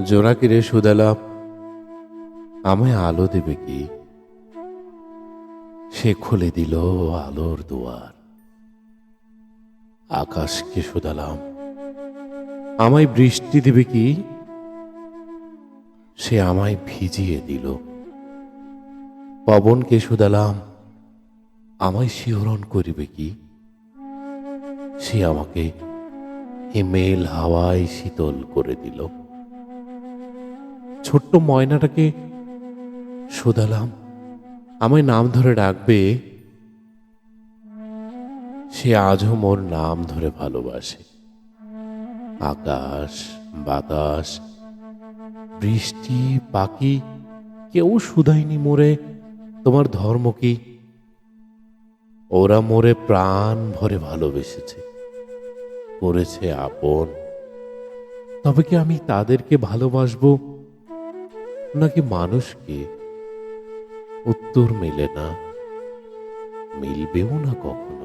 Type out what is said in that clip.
জোনাকি রে সুদালাম আমায় আলো দেবে কি? সে খুলে দিল আলোর দুয়ার। আকাশকে শুধালাম আমায় বৃষ্টি দেবে কি? সে আমায় ভিজিয়ে দিল। পবনকে শুধালাম আমায় শিহরণ করিবে কি? সে আমাকে হিমেল হাওয়ায় শীতল করে দিল। ছোট্ট ময়নাটাকে শোধালাম। আমায় নাম ধরে ডাকবে, সে আজও মোর নাম ধরে ভালোবাসে। আকাশ, বাতাস, বৃষ্টি, পাখি, কেউ শুধায়নি মোরে, তোমার ধর্ম কি? ওরা মোরে প্রাণ ভরে ভালোবেসেছে, করেছে আপন। তবে কি আমি তাদেরকে ভালোবাসবো? নাকি মানুষকে উত্তর মেলে না মিলবেও না কখনো।